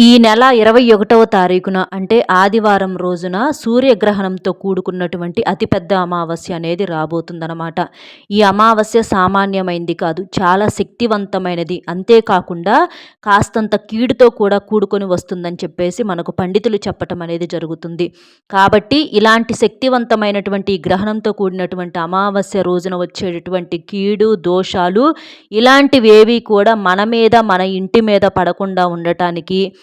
ఈ నెల ఇరవై ఒకటవ తారీఖున అంటే ఆదివారం రోజున సూర్యగ్రహణంతో కూడుకున్నటువంటి అతిపెద్ద అమావాస్య అనేది రాబోతుందన్నమాట. ఈ అమావాస్య సామాన్యమైంది కాదు చాలా శక్తివంతమైనది. అంతేకాకుండా కాస్తంత కీడుతో కూడా కూడుకొని వస్తుందని చెప్పేసి మనకు పండితులు చెప్పటం అనేది జరుగుతుంది. కాబట్టి ఇలాంటి శక్తివంతమైనటువంటి గ్రహణంతో కూడినటువంటి అమావాస్య రోజున వచ్చేటటువంటి కీడు దోషాలు ఇలాంటివేవి కూడా మన మీద మన ఇంటి మీద పడకుండా ఉండటానికి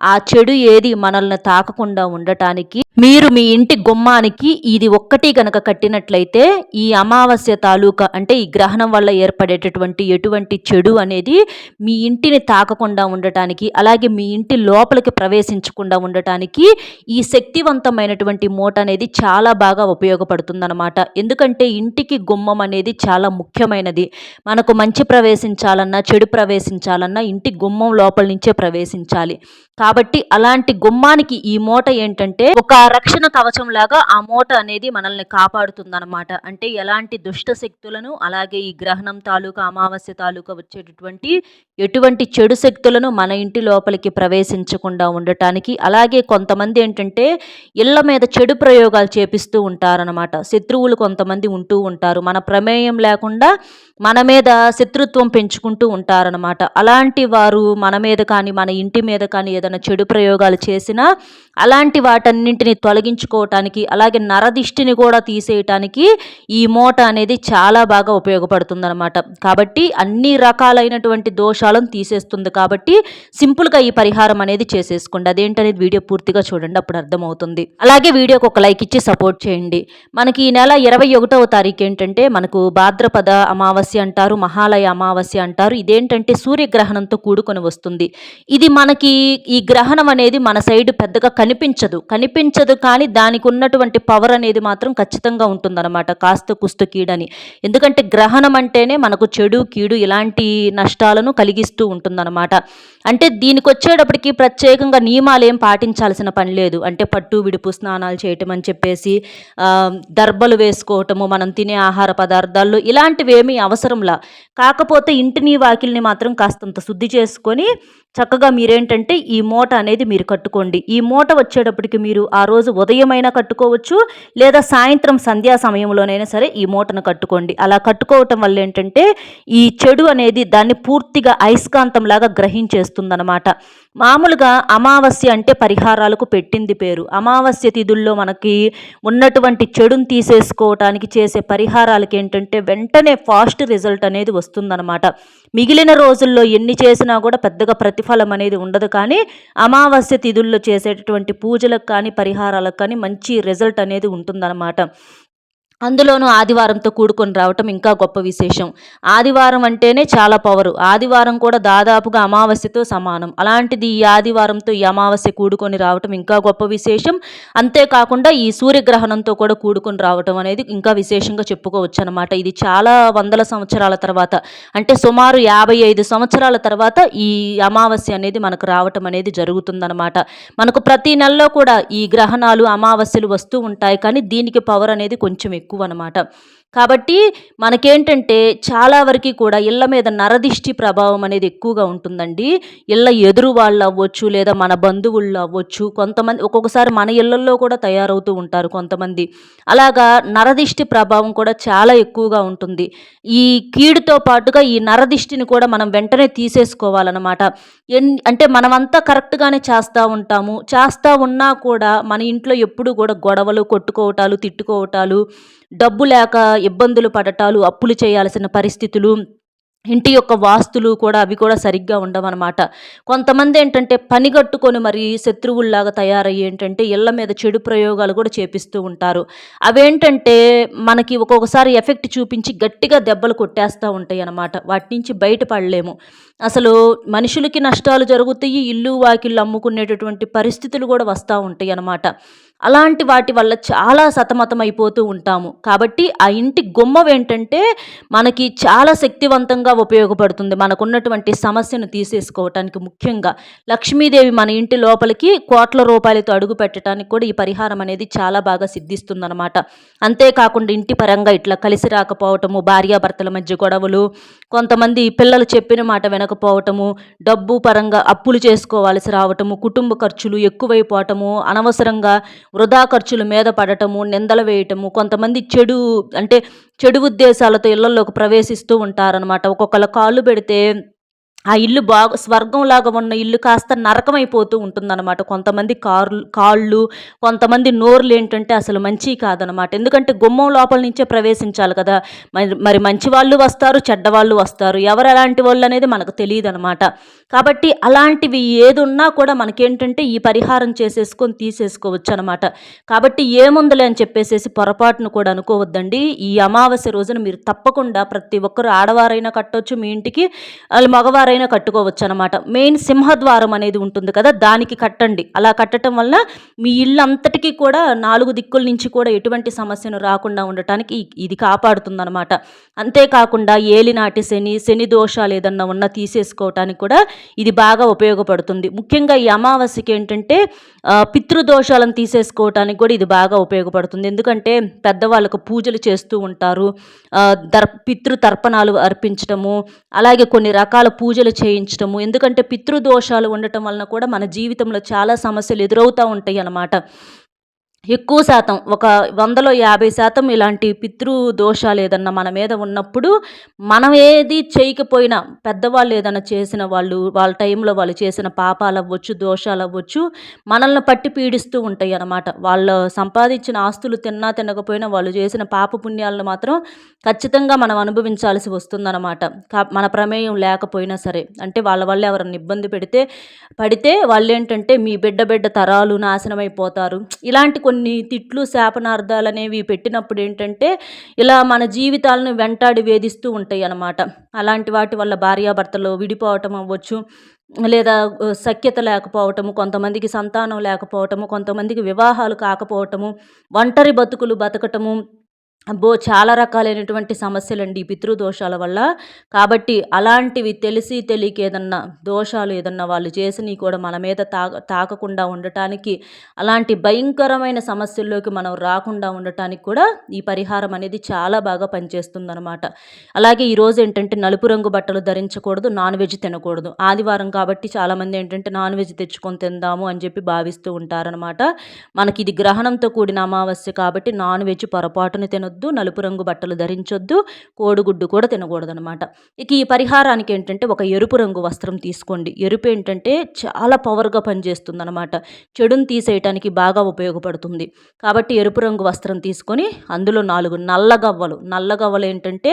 ఆ చెడు ఏది మనల్ని తాకకుండా ఉండటానికి మీరు మీ ఇంటి గుమ్మానికి ఇది ఒక్కటి గనక కట్టినట్లయితే ఈ అమావాస్య తాలూకా అంటే ఈ గ్రహణం వల్ల ఏర్పడేటటువంటి ఎటువంటి చెడు అనేది మీ ఇంటిని తాకకుండా ఉండటానికి అలాగే మీ ఇంటి లోపలికి ప్రవేశించకుండా ఉండటానికి ఈ శక్తివంతమైనటువంటి మూట అనేది చాలా బాగా ఉపయోగపడుతుందన్నమాట. ఎందుకంటే ఇంటికి గుమ్మం అనేది చాలా ముఖ్యమైనది. మనకు మంచి ప్రవేశించాలన్నా చెడు ప్రవేశించాలన్నా ఇంటి గుమ్మం లోపల నుంచే ప్రవేశించాలి. కాబట్టి అలాంటి గుమ్మానికి ఈ మూట ఏంటంటే ఒక రక్షణ కవచం లాగా ఆ మూట అనేది మనల్ని కాపాడుతుందన్నమాట. అంటే ఎలాంటి దుష్ట శక్తులను అలాగే ఈ గ్రహణం తాలూకా అమావాస్య తాలూకా వచ్చేటటువంటి ఎటువంటి చెడు శక్తులను మన ఇంటి లోపలికి ప్రవేశించకుండా ఉండటానికి అలాగే కొంతమంది ఏంటంటే ఇళ్ళ మీద చెడు ప్రయోగాలు చేపిస్తూ ఉంటారనమాట శత్రువులు కొంతమంది ఉంటూ ఉంటారు. మన ప్రమేయం లేకుండా మన మీద శత్రుత్వం పెంచుకుంటూ ఉంటారనమాట అలాంటి వారు మన మీద కానీ మన ఇంటి మీద కానీ ఏదైనా చెడు ప్రయోగాలు చేసినా అలాంటి వాటన్నింటిని తొలగించుకోవటానికి అలాగే నరదిష్టిని కూడా తీసేయటానికి ఈ మూట అనేది చాలా బాగా ఉపయోగపడుతుందన్నమాట. కాబట్టి అన్ని రకాలైనటువంటి దోషాలను తీసేస్తుంది కాబట్టి సింపుల్గా ఈ పరిహారం అనేది చేసేసుకోండి. అదేంటనేది వీడియో పూర్తిగా చూడండి అప్పుడు అర్థమవుతుంది. అలాగే వీడియోకి ఒక లైక్ ఇచ్చి సపోర్ట్ చేయండి. మనకి ఈ నెల ఇరవై ఒకటవ తారీఖు ఏంటంటే మనకు భాద్రపద అమావాస్య అంటారు మహాలయ అమావాస్య అంటారు. ఇదేంటంటే సూర్యగ్రహణంతో కూడుకొని వస్తుంది. ఇది మనకి ఈ గ్రహణం అనేది మన సైడ్ పెద్దగా కనిపించదు. కనిపించదు కానీ దానికి ఉన్నటువంటి పవర్ అనేది మాత్రం ఖచ్చితంగా ఉంటుందన్నమాట. కాస్త కుస్తు కీడని. ఎందుకంటే గ్రహణం అంటేనే మనకు చెడు కీడు ఇలాంటి నష్టాలను కలిగిస్తూ ఉంటుందన్నమాట. అంటే దీనికి వచ్చేటప్పటికి ప్రత్యేకంగా నియమాలు ఏం పాటించాల్సిన పని లేదు. అంటే పట్టు విడుపు స్నానాలు చేయటం అని చెప్పేసి దర్బలు వేసుకోవటము మనం తినే ఆహార పదార్థాల్లో ఇలాంటివి ఏమీ అవసరంలా. కాకపోతే ఇంటిని వాకిల్ని మాత్రం కాస్తంత శుద్ధి చేసుకొని చక్కగా మీరేంటంటే ఈ మూట అనేది మీరు కట్టుకోండి. ఈ మూట వచ్చేటప్పటికి మీరు ఆ రోజు ఉదయమైనా కట్టుకోవచ్చు లేదా సాయంత్రం సంధ్యా సమయంలోనైనా సరే ఈ మూటను కట్టుకోండి. అలా కట్టుకోవటం వల్ల ఏంటంటే ఈ చెడు అనేది దాన్ని పూర్తిగా అయస్కాంతంలాగా చేస్తుందన్నమాట. మామూలుగా అమావాస్య అంటే పరిహారాలకు పెట్టింది పేరు. అమావాస్య తిథుల్లో మనకి ఉన్నటువంటి చెడును తీసేసుకోవటానికి చేసే పరిహారాలకి ఏంటంటే వెంటనే ఫాస్ట్ రిజల్ట్ అనేది వస్తుందన్నమాట. మిగిలిన రోజుల్లో ఎన్ని చేసినా కూడా పెద్దగా ప్రతిఫలం అనేది ఉండదు కానీ అమావాస్య తిథుల్లో చేసేటటువంటి పూజలకు కానీ పరిహారాలకు కానీ మంచి రిజల్ట్ అనేది ఉంటుందన్నమాట. అందులోనూ ఆదివారంతో కూడుకొని రావటం ఇంకా గొప్ప విశేషం. ఆదివారం అంటేనే చాలా పవరు. ఆదివారం కూడా దాదాపుగా అమావాస్యతో సమానం. అలాంటిది ఈ ఆదివారంతో ఈ అమావాస్య కూడుకొని రావటం ఇంకా గొప్ప విశేషం. అంతేకాకుండా ఈ సూర్యగ్రహణంతో కూడా కూడుకొని రావటం అనేది ఇంకా విశేషంగా చెప్పుకోవచ్చు అనమాట ఇది చాలా వందల సంవత్సరాల తర్వాత. అంటే సుమారు యాభై ఐదు సంవత్సరాల తర్వాత ఈ అమావాస్య అనేది మనకు రావటం అనేది జరుగుతుందనమాట మనకు ప్రతి నెలలో కూడా ఈ గ్రహణాలు అమావాస్యలు వస్తూ ఉంటాయి. కానీ దీనికి పవర్ అనేది కొంచెం ఎక్కువ. ఎక్కువ అనమాట కాబట్టి మనకేంటంటే చాలా వరకు కూడా ఇళ్ళ మీద నరదిష్టి ప్రభావం అనేది ఎక్కువగా ఉంటుందండి. ఇళ్ళ ఎదురు వాళ్ళు అవ్వచ్చు లేదా మన బంధువుళ్ళు అవ్వచ్చు కొంతమంది ఒక్కొక్కసారి మన ఇళ్ళల్లో కూడా తయారవుతూ ఉంటారు కొంతమంది. అలాగా నరదిష్టి ప్రభావం కూడా చాలా ఎక్కువగా ఉంటుంది. ఈ కీడుతో పాటుగా ఈ నరదిష్టిని కూడా మనం వెంటనే తీసేసుకోవాలన్నమాట. ఎన్ అంటే మనమంతా కరెక్ట్గానే చేస్తూ ఉంటాము. చేస్తూ ఉన్నా కూడా మన ఇంట్లో ఎప్పుడు కూడా గొడవలు కొట్టుకోవటాలు తిట్టుకోవటాలు డబ్బు లేక ఇబ్బందులు పడటాలు అప్పులు చేయాల్సిన పరిస్థితులు ఇంటి యొక్క వాస్తులు కూడా అవి కూడా సరిగ్గా ఉండవన్నమాట. కొంతమంది ఏంటంటే పనిగట్టుకొని మరి శత్రువుల్లాగా తయారయ్యి ఏంటంటే ఇళ్ళ మీద చెడు ప్రయోగాలు కూడా చేపిస్తూ ఉంటారు. అవేంటంటే మనకి ఒక్కొక్కసారి ఎఫెక్ట్ చూపించి గట్టిగా దెబ్బలు కొట్టేస్తూ ఉంటాయి అన్నమాట వాటి నుంచి బయటపడలేము. అసలు మనుషులకి నష్టాలు జరుగుతాయి ఇల్లు వాకిళ్ళు అమ్ముకునేటటువంటి పరిస్థితులు కూడా వస్తూ ఉంటాయి అన్నమాట అలాంటి వాటి వల్ల చాలా సతమతం అయిపోతూ ఉంటాము. కాబట్టి ఆ ఇంటి గుమ్మం ఏంటంటే మనకి చాలా శక్తివంతంగా ఉపయోగపడుతుంది. మనకున్నటువంటి సమస్యను తీసేసుకోవటానికి ముఖ్యంగా. లక్ష్మీదేవి మన ఇంటి లోపలికి కోట్ల రూపాయలతో అడుగు పెట్టడానికి కూడా ఈ పరిహారం అనేది చాలా బాగా సిద్ధిస్తుందన్నమాట. అంతేకాకుండా ఇంటి పరంగా ఇట్లా కలిసి రాకపోవటము భార్యాభర్తల మధ్య గొడవలు కొంతమంది పిల్లలు చెప్పిన మాట వినకపోవటము డబ్బు పరంగా అప్పులు చేసుకోవాల్సి రావటము కుటుంబ ఖర్చులు ఎక్కువైపోవటము అనవసరంగా వృధా ఖర్చుల మీద పడటము నిందలు వేయటము కొంతమంది చెడు అంటే చెడు ఉద్దేశాలతో ఇళ్ళలోకి ప్రవేశిస్తూ ఉంటారనమాట ఒక్కొక్కళ్ళ కాళ్ళు పెడితే ఆ ఇల్లు బాగా స్వర్గంలాగా ఉన్న ఇల్లు కాస్త నరకమైపోతూ ఉంటుందన్నమాట. కొంతమంది కార్లు కాళ్ళు కొంతమంది నోర్లు ఏంటంటే అసలు మంచి కాదనమాట ఎందుకంటే గుమ్మం లోపల నుంచే ప్రవేశించాలి కదా. మరి మరి మంచి వాళ్ళు వస్తారు చెడ్డవాళ్ళు వస్తారు. ఎవరు ఎలాంటి వాళ్ళు అనేది మనకు తెలియదు అనమాట కాబట్టి అలాంటివి ఏదున్నా కూడా మనకేంటంటే ఈ పరిహారం చేసేసుకొని తీసేసుకోవచ్చు అనమాట కాబట్టి ఏముందలే అని చెప్పేసేసి పొరపాటును కూడా అనుకోవద్దండి. ఈ అమావాస్య రోజున మీరు తప్పకుండా ప్రతి ఒక్కరు ఆడవారైనా కట్టవచ్చు మీ ఇంటికి. వాళ్ళు మగవారు ఎవరైనా కట్టుకోవచ్చు అనమాట మెయిన్ సింహద్వారం అనేది ఉంటుంది కదా దానికి కట్టండి. అలా కట్టడం వల్ల మీ ఇల్లు అంతటికీ కూడా నాలుగు దిక్కుల నుంచి కూడా ఎటువంటి సమస్యను రాకుండా ఉండటానికి ఇది కాపాడుతుందన్నమాట. అంతేకాకుండా ఏలినాటి శని శని దోషాలు ఏదన్నా ఉన్నా తీసేసుకోవటానికి కూడా ఇది బాగా ఉపయోగపడుతుంది. ముఖ్యంగా ఈ అమావాస్యకి ఏంటంటే పితృదోషాలను తీసేసుకోవటానికి కూడా ఇది బాగా ఉపయోగపడుతుంది. ఎందుకంటే పెద్దవాళ్ళకు పూజలు చేస్తూ ఉంటారు. దర్ పితృ తర్పణాలు అర్పించటము అలాగే కొన్ని రకాల పూజ పూజలు చేయించడము ఎందుకంటే పితృదోషాలు ఉండటం వలన కూడా మన జీవితంలో చాలా సమస్యలు ఎదురవుతూ ఉంటాయి అన్నమాట ఎక్కువ శాతం ఒక వందలో యాభై శాతం ఇలాంటి పితృ దోషాలు ఏదన్నా మన మీద ఉన్నప్పుడు మనం ఏది చేయకపోయినా పెద్దవాళ్ళు ఏదైనా చేసిన వాళ్ళు వాళ్ళ టైంలో వాళ్ళు చేసిన పాపాలు అవ్వచ్చు దోషాలు అవ్వచ్చు మనల్ని పట్టి పీడిస్తూ ఉంటాయి అన్నమాట. వాళ్ళు సంపాదించిన ఆస్తులు తిన్నా తినకపోయినా వాళ్ళు చేసిన పాప పుణ్యాలను మాత్రం ఖచ్చితంగా మనం అనుభవించాల్సి వస్తుందన్నమాట. మన ప్రమేయం లేకపోయినా సరే. అంటే వాళ్ళ వల్ల ఎవరైనా ఇబ్బంది పెడితే పడితే వాళ్ళు ఏంటంటే మీ బిడ్డ బిడ్డ తరాలు నాశనం అయిపోతారు ఇలాంటి కొన్ని తిట్లు శాపనార్థాలు అనేవి పెట్టినప్పుడు ఏంటంటే ఇలా మన జీవితాలను వెంటాడి వేధిస్తూ ఉంటాయి అన్నమాట అలాంటి వాటి వల్ల భార్యాభర్తలు విడిపోవటం అవ్వచ్చు లేదా సఖ్యత లేకపోవటము కొంతమందికి సంతానం లేకపోవటము కొంతమందికి వివాహాలు కాకపోవటము ఒంటరి బతుకులు బతకటము అబ్బో! చాలా రకాలైనటువంటి సమస్యలండి ఈ పితృదోషాల వల్ల. కాబట్టి అలాంటివి తెలిసి తెలియక ఏదన్నా దోషాలు ఏదన్నా వాళ్ళు చేసినవి కూడా మన మీద తాక తాకకుండా ఉండటానికి అలాంటి భయంకరమైన సమస్యల్లోకి మనం రాకుండా ఉండటానికి కూడా ఈ పరిహారం అనేది చాలా బాగా పనిచేస్తుందన్నమాట. అలాగే ఈరోజు ఏంటంటే నలుపు రంగు బట్టలు ధరించకూడదు నాన్ వెజ్ తినకూడదు. ఆదివారం కాబట్టి చాలామంది ఏంటంటే నాన్ వెజ్ తెచ్చుకొని తిందాము అని చెప్పి భావిస్తూ ఉంటారనమాట మనకి ఇది గ్రహణంతో కూడిన అమావాస్య కాబట్టి నాన్ వెజ్ పొరపాటును తిన తినొద్దు నలుపు రంగు బట్టలు ధరించొద్దు కోడిగుడ్డు కూడా తినకూడదనమాట ఇక ఈ పరిహారానికి ఏంటంటే ఒక ఎరుపు రంగు వస్త్రం తీసుకోండి. ఎరుపు ఏంటంటే చాలా పవర్గా పనిచేస్తుంది అనమాట చెడును తీసేయటానికి బాగా ఉపయోగపడుతుంది. కాబట్టి ఎరుపు రంగు వస్త్రం తీసుకొని అందులో నాలుగు నల్లగవ్వలు నల్లగవ్వలు ఏంటంటే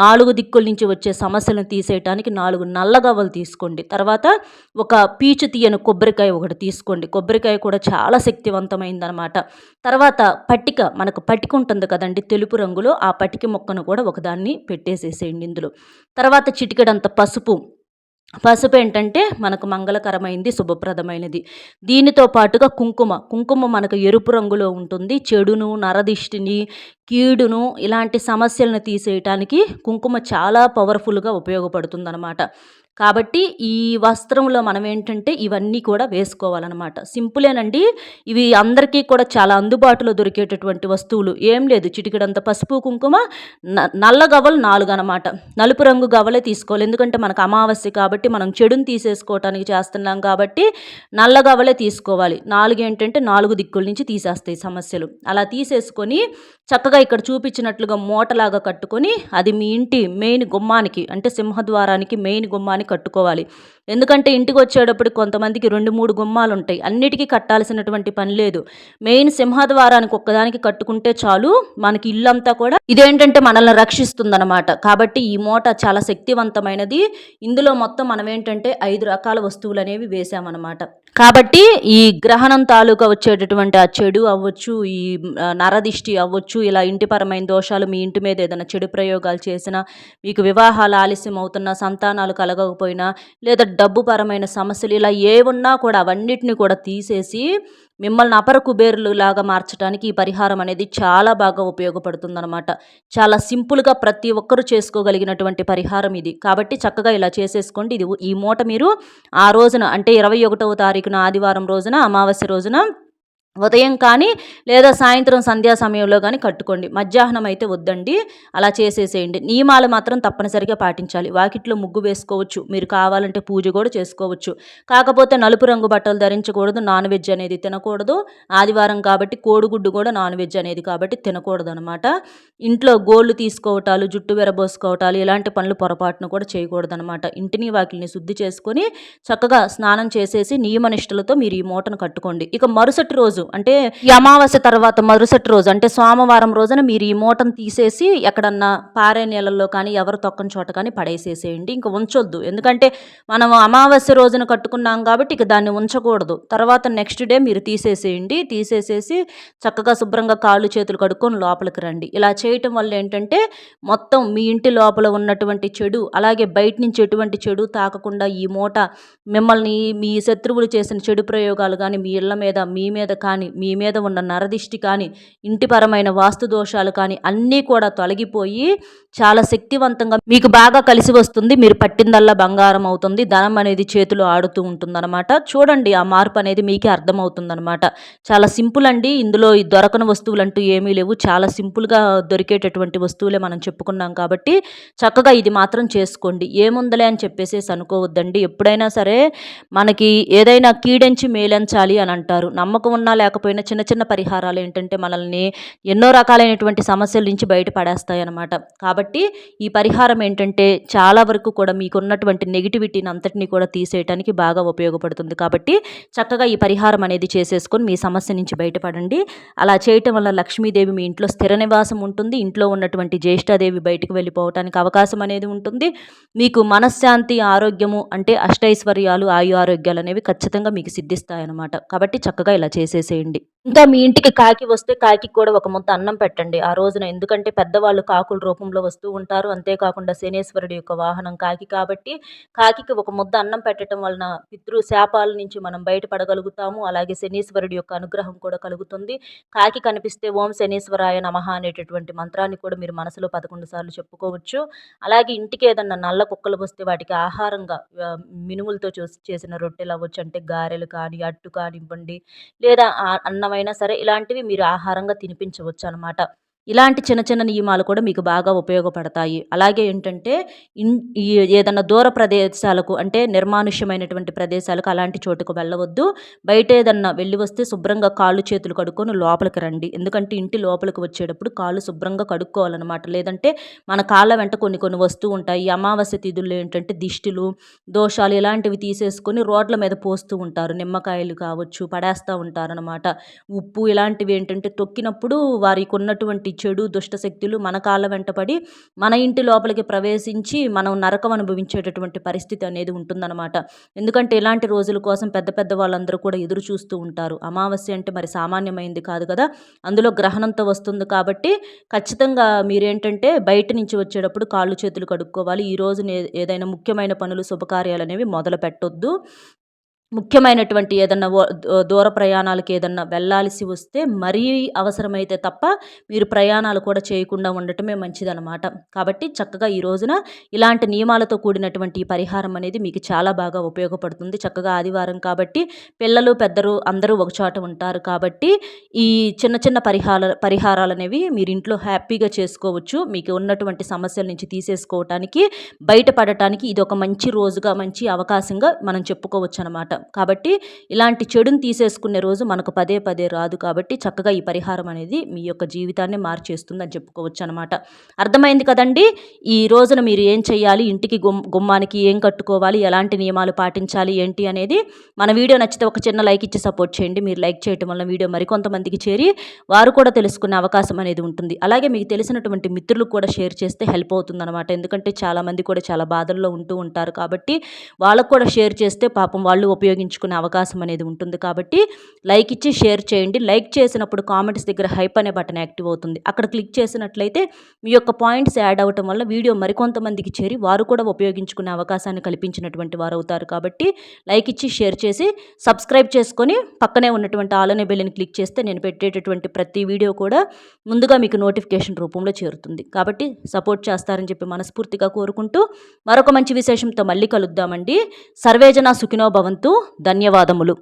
నాలుగు దిక్కుల నుంచి వచ్చే సమస్యలను తీసేయటానికి నాలుగు నల్లగవ్వలు తీసుకోండి. తర్వాత ఒక పీచు తీయని కొబ్బరికాయ ఒకటి తీసుకోండి. కొబ్బరికాయ కూడా చాలా శక్తివంతమైందనమాట తర్వాత పట్టిక మనకు పట్టిక ఉంటుంది కదండి తెలుపు రంగులో ఆ పటికి మొక్కను కూడా ఒకదాన్ని పెట్టేసేసేయండి ఇందులో. తర్వాత చిటికెడంత పసుపు. పసుపు ఏంటంటే మనకు మంగళకరమైంది శుభప్రదమైనది. దీనితో పాటుగా కుంకుమ. కుంకుమ మనకు ఎరుపు రంగులో ఉంటుంది. చెడును నరదిష్టిని కీడును ఇలాంటి సమస్యలను తీసేయటానికి కుంకుమ చాలా పవర్ఫుల్గా ఉపయోగపడుతుందన్నమాట. కాబట్టి ఈ వస్త్రంలో మనం ఏంటంటే ఇవన్నీ కూడా వేసుకోవాలన్నమాట. సింపులేనండి. ఇవి అందరికీ కూడా చాలా అందుబాటులో దొరికేటటువంటి వస్తువులు. ఏం లేదు. చిటికడంత పసుపు కుంకుమ నల్ల గవ్వలు నాలుగు అనమాట నలుపు రంగు గవ్వలే తీసుకోవాలి. ఎందుకంటే మనకు అమావాస్య కాబట్టి మనం చెడుని తీసేసుకోవటానికి చేస్తున్నాం కాబట్టి నల్ల గవ్వలే తీసుకోవాలి. నాలుగు ఏంటంటే నాలుగు దిక్కుల నుంచి తీసేస్తాయి సమస్యలు. అలా తీసేసుకొని చక్కగా ఇక్కడ చూపించినట్లుగా మూటలాగా కట్టుకొని అది మీ ఇంటి మెయిన్ గుమ్మానికి అంటే సింహద్వారానికి మెయిన్ గుమ్మానికి కట్టుకోవాలి. ఎందుకంటే ఇంటికి వచ్చేటప్పుడు కొంతమందికి రెండు మూడు గుమ్మాలు ఉంటాయి అన్నిటికీ కట్టాల్సినటువంటి పని లేదు. మెయిన్ సింహద్వారానికి ఒక్కదానికి కట్టుకుంటే చాలు మనకి ఇల్లంతా కూడా ఇదేంటంటే మనల్ని రక్షిస్తుందన్నమాట. కాబట్టి ఈ మూట చాలా శక్తివంతమైనది. ఇందులో మొత్తం మనం ఏంటంటే ఐదు రకాల వస్తువులు అనేవి వేసామన్నమాట కాబట్టి ఈ గ్రహణం తాలూకా వచ్చేటటువంటి ఆ చెడు అవ్వచ్చు ఈ నరదిష్టి అవ్వచ్చు ఇలా ఇంటిపరమైన దోషాలు మీ ఇంటి మీద ఏదైనా చెడు ప్రయోగాలు చేసినా మీకు వివాహాలు ఆలస్యం అవుతున్నా సంతానాలు కలగకపోయినా లేదా డబ్బు పరమైన సమస్యలు ఇలా ఏ ఉన్నా కూడా అవన్నిటిని కూడా తీసేసి మిమ్మల్ని అపర కుబేరులు లాగా మార్చడానికి ఈ పరిహారం అనేది చాలా బాగా ఉపయోగపడుతుందన్నమాట. చాలా సింపుల్గా ప్రతి ఒక్కరూ చేసుకోగలిగినటువంటి పరిహారం ఇది. కాబట్టి చక్కగా ఇలా చేసేసుకోండి. ఇది ఈ మూట మీరు ఆ రోజున అంటే ఇరవై ఒకటవ తారీఖున ఆదివారం రోజున అమావాస్య రోజున ఉదయం కానీ లేదా సాయంత్రం సంధ్యా సమయంలో కానీ కట్టుకోండి. మధ్యాహ్నం అయితే వద్దండి. అలా చేసేసేయండి. నియమాలు మాత్రం తప్పనిసరిగా పాటించాలి. వాకిట్లో ముగ్గు వేసుకోవచ్చు. మీరు కావాలంటే పూజ కూడా చేసుకోవచ్చు. కాకపోతే నలుపు రంగు బట్టలు ధరించకూడదు. నాన్ వెజ్ అనేది తినకూడదు. ఆదివారం కాబట్టి కోడిగుడ్డు కూడా నాన్ వెజ్ అనేది కాబట్టి తినకూడదు అనమాట ఇంట్లో గోళ్ళు తీసుకోవటాలు జుట్టు విరబోసుకోవటాలు ఇలాంటి పనులు పొరపాటును కూడా చేయకూడదు అనమాట ఇంటిని వాకిల్ని శుద్ధి చేసుకొని చక్కగా స్నానం చేసేసి నియమనిష్టలతో మీరు ఈ మూటను కట్టుకోండి. ఇక మరుసటి రోజు అంటే ఈ అమావాస్య తర్వాత మరుసటి రోజు అంటే సోమవారం రోజున మీరు ఈ మూటను తీసేసి ఎక్కడన్నా పారే నీళ్ళల్లో కానీ ఎవరు తొక్కని చోట కానీ పడేసేసేయండి. ఇంకా ఉంచొద్దు. ఎందుకంటే మనం అమావాస్య రోజున కట్టుకున్నాం కాబట్టి ఇక దాన్ని ఉంచకూడదు. తర్వాత నెక్స్ట్ డే మీరు తీసేసేయండి. తీసేసేసి చక్కగా శుభ్రంగా కాళ్ళు చేతులు కడుక్కొని లోపలికి రండి. ఇలా చేయటం వల్ల ఏంటంటే మొత్తం మీ ఇంటి లోపల ఉన్నటువంటి చెడు అలాగే బయట నుంచి ఎటువంటి చెడు తాకకుండా ఈ మూట మిమ్మల్ని మీ శత్రువులు చేసిన చెడు ప్రయోగాలు కానీ మీ ఇళ్ళ మీద మీ మీద కానీ కానీ మీ మీద ఉన్న నరదిష్టి కానీ ఇంటిపరమైన వాస్తు దోషాలు కానీ అన్నీ కూడా తొలగిపోయి చాలా శక్తివంతంగా మీకు బాగా కలిసి వస్తుంది. మీరు పట్టిందల్లా బంగారం అవుతుంది. ధనం అనేది చేతులు ఆడుతూ ఉంటుందన్నమాట. చూడండి ఆ మార్పు అనేది మీకే అర్థమవుతుందన్నమాట. చాలా సింపుల్ అండి. ఇందులో ఈ దొరకని వస్తువులు అంటూ ఏమీ లేవు. చాలా సింపుల్గా దొరికేటటువంటి వస్తువులే మనం చెప్పుకున్నాం కాబట్టి చక్కగా ఇది మాత్రం చేసుకోండి. ఏముందలే అని చెప్పేసి అనుకోవద్దండి. ఎప్పుడైనా సరే మనకి ఏదైనా కీడెంచి మేలంచాలి అని అంటారు. నమ్మకం ఉన్నా లేకపోయినా చిన్న చిన్న పరిహారాలు ఏంటంటే మనల్ని ఎన్నో రకాలైనటువంటి సమస్యల నుంచి బయటపడేస్తాయి అన్నమాట కాబట్టి ఈ పరిహారం ఏంటంటే చాలా వరకు కూడా మీకున్నటువంటి నెగిటివిటీని అంతటినీ కూడా తీసేయడానికి బాగా ఉపయోగపడుతుంది. కాబట్టి చక్కగా ఈ పరిహారం అనేది చేసేసుకొని మీ సమస్య నుంచి బయటపడండి. అలా చేయటం వల్ల లక్ష్మీదేవి మీ ఇంట్లో స్థిర నివాసం ఉంటుంది. ఇంట్లో ఉన్నటువంటి జ్యేష్ఠాదేవి బయటకు వెళ్ళిపోవటానికి అవకాశం అనేది ఉంటుంది. మీకు మనశ్శాంతి ఆరోగ్యము అంటే అష్టైశ్వర్యాలు ఆయు ఆరోగ్యాలు అనేవి ఖచ్చితంగా మీకు సిద్ధిస్తాయన్నమాట. కాబట్టి చక్కగా ఇలా చేసేసి చేసేయండి. ఇంకా మీ ఇంటికి కాకి వస్తే కాకి కూడా ఒక ముద్ద అన్నం పెట్టండి ఆ రోజున. ఎందుకంటే పెద్దవాళ్ళు కాకుల రూపంలో వస్తూ ఉంటారు. అంతేకాకుండా శనేశ్వరుడి యొక్క వాహనం కాకి కాబట్టి కాకికి ఒక ముద్ద అన్నం పెట్టడం వలన పితృ శాపాల నుంచి మనం బయటపడగలుగుతాము. అలాగే శనీశ్వరుడి యొక్క అనుగ్రహం కూడా కలుగుతుంది. కాకి కనిపిస్తే ఓం శనీశ్వరాయ నమః అనేటటువంటి మంత్రాన్ని కూడా మీరు మనసులో పదకొండు సార్లు చెప్పుకోవచ్చు. అలాగే ఇంటికి ఏదన్నా నల్ల కుక్కలు వస్తే వాటికి ఆహారంగా మినుములతో చేసిన రొట్టెలు అవ్వచ్చు. అంటే గారెలు కానీ అట్టు కానివ్వండి. లేదా అన్నమైనా సరే ఇలాంటివి మీరు ఆహారంగా తినిపించవచ్చు అనమాట ఇలాంటి చిన్న చిన్న నియమాలు కూడా మీకు బాగా ఉపయోగపడతాయి. అలాగే ఏంటంటే ఇన్ ఏదన్నా దూర ప్రదేశాలకు అంటే నిర్మానుష్యమైనటువంటి ప్రదేశాలకు అలాంటి చోటుకు వెళ్ళవద్దు. బయట ఏదన్నా వెళ్ళి వస్తే శుభ్రంగా కాళ్ళు చేతులు కడుక్కొని లోపలికి రండి. ఎందుకంటే ఇంటి లోపలికి వచ్చేటప్పుడు కాళ్ళు శుభ్రంగా కడుక్కోవాలన్నమాట. లేదంటే మన కాళ్ళ వెంట కొన్ని కొన్ని వస్తూ ఉంటాయి. అమావాస్య తిథుల్లో ఏంటంటే దిష్టిలు దోషాలు ఇలాంటివి తీసేసుకొని రోడ్ల మీద పోస్తూ ఉంటారు. నిమ్మకాయలు కావచ్చు పడేస్తూ ఉంటారనమాట ఉప్పు ఇలాంటివి ఏంటంటే తొక్కినప్పుడు వారికి ఉన్నటువంటి చెడు దుష్టశక్తులు మన కాళ్ళ వెంటపడి మన ఇంటి లోపలికి ప్రవేశించి మనం నరకం అనుభవించేటటువంటి పరిస్థితి అనేది ఉంటుందన్నమాట. ఎందుకంటే ఇలాంటి రోజుల కోసం పెద్ద పెద్ద వాళ్ళందరూ కూడా ఎదురు చూస్తూ ఉంటారు. అమావాస్య అంటే మరి సామాన్యమైంది కాదు కదా? అందులో గ్రహణంతో వస్తుంది కాబట్టి ఖచ్చితంగా మీరేంటంటే బయట నుంచి వచ్చేటప్పుడు కాళ్ళు చేతులు కడుక్కోవాలి. ఈ రోజు ఏదైనా ముఖ్యమైన పనులు శుభకార్యాలు అనేవి మొదలు పెట్టొద్దు ముఖ్యమైనటువంటి ఏదన్నా దూర ప్రయాణాలకు ఏదన్నా వెళ్ళాల్సి వస్తే మరీ అవసరమైతే తప్ప మీరు ప్రయాణాలు కూడా చేయకుండా ఉండటమే మంచిదనమాట కాబట్టి చక్కగా ఈ రోజున ఇలాంటి నియమాలతో కూడినటువంటి ఈ పరిహారం అనేది మీకు చాలా బాగా ఉపయోగపడుతుంది. చక్కగా ఆదివారం కాబట్టి పిల్లలు పెద్దలు అందరూ ఒకచోట ఉంటారు కాబట్టి ఈ చిన్న చిన్న పరిహార పరిహారాలు అనేవి మీరు ఇంట్లో హ్యాపీగా చేసుకోవచ్చు. మీకు ఉన్నటువంటి సమస్యల నుంచి తీసేసుకోవటానికి బయటపడటానికి ఇది ఒక మంచి రోజుగా మంచి అవకాశంగా మనం చెప్పుకోవచ్చు అనమాట కాబట్టి ఇలాంటి చెడుని తీసేసుకునే రోజు మనకు పదే పదే రాదు కాబట్టి చక్కగా ఈ పరిహారం అనేది మీ యొక్క జీవితాన్ని మార్చేస్తుందని చెప్పుకోవచ్చు అనమాట అర్థమైంది కదండి? ఈ రోజున మీరు ఏం చేయాలి ఇంటికి గుమ్ గుమ్మానికి ఏం కట్టుకోవాలి? ఎలాంటి నియమాలు పాటించాలి? ఏంటి అనేది మన వీడియో నచ్చితే ఒక చిన్న లైక్ ఇచ్చి సపోర్ట్ చేయండి. మీరు లైక్ చేయడం వల్ల వీడియో మరికొంతమందికి చేరి వారు కూడా తెలుసుకునే అవకాశం అనేది ఉంటుంది. అలాగే మీకు తెలిసినటువంటి మిత్రులకు కూడా షేర్ చేస్తే హెల్ప్ అవుతుంది అనమాట ఎందుకంటే చాలామంది కూడా చాలా బాధల్లో ఉంటూ ఉంటారు కాబట్టి వాళ్ళకు కూడా షేర్ చేస్తే పాపం వాళ్ళు ఉపయోగ ఉపయోగించుకునే అవకాశం అనేది ఉంటుంది కాబట్టి లైక్ ఇచ్చి షేర్ చేయండి. లైక్ చేసినప్పుడు కామెంట్స్ దగ్గర హైప్ అనే బటన్ యాక్టివ్ అవుతుంది. అక్కడ క్లిక్ చేసినట్లయితే మీ యొక్క పాయింట్స్ యాడ్ అవ్వటం వల్ల వీడియో మరికొంతమందికి చేరి వారు కూడా ఉపయోగించుకునే అవకాశాన్ని కల్పించినటువంటి వారు అవుతారు కాబట్టి లైక్ ఇచ్చి షేర్ చేసి సబ్స్క్రైబ్ చేసుకొని పక్కనే ఉన్నటువంటి ఆలనే బెల్లిని క్లిక్ చేస్తే నేను పెట్టేటటువంటి ప్రతి వీడియో కూడా ముందుగా మీకు నోటిఫికేషన్ రూపంలో చేరుతుంది. కాబట్టి సపోర్ట్ చేస్తారని చెప్పి మనస్ఫూర్తిగా కోరుకుంటూ మరొక మంచి విశేషంతో మళ్ళీ కలుద్దామండి. సర్వేజన సుఖినో భవంతు. ధన్యవాదములు.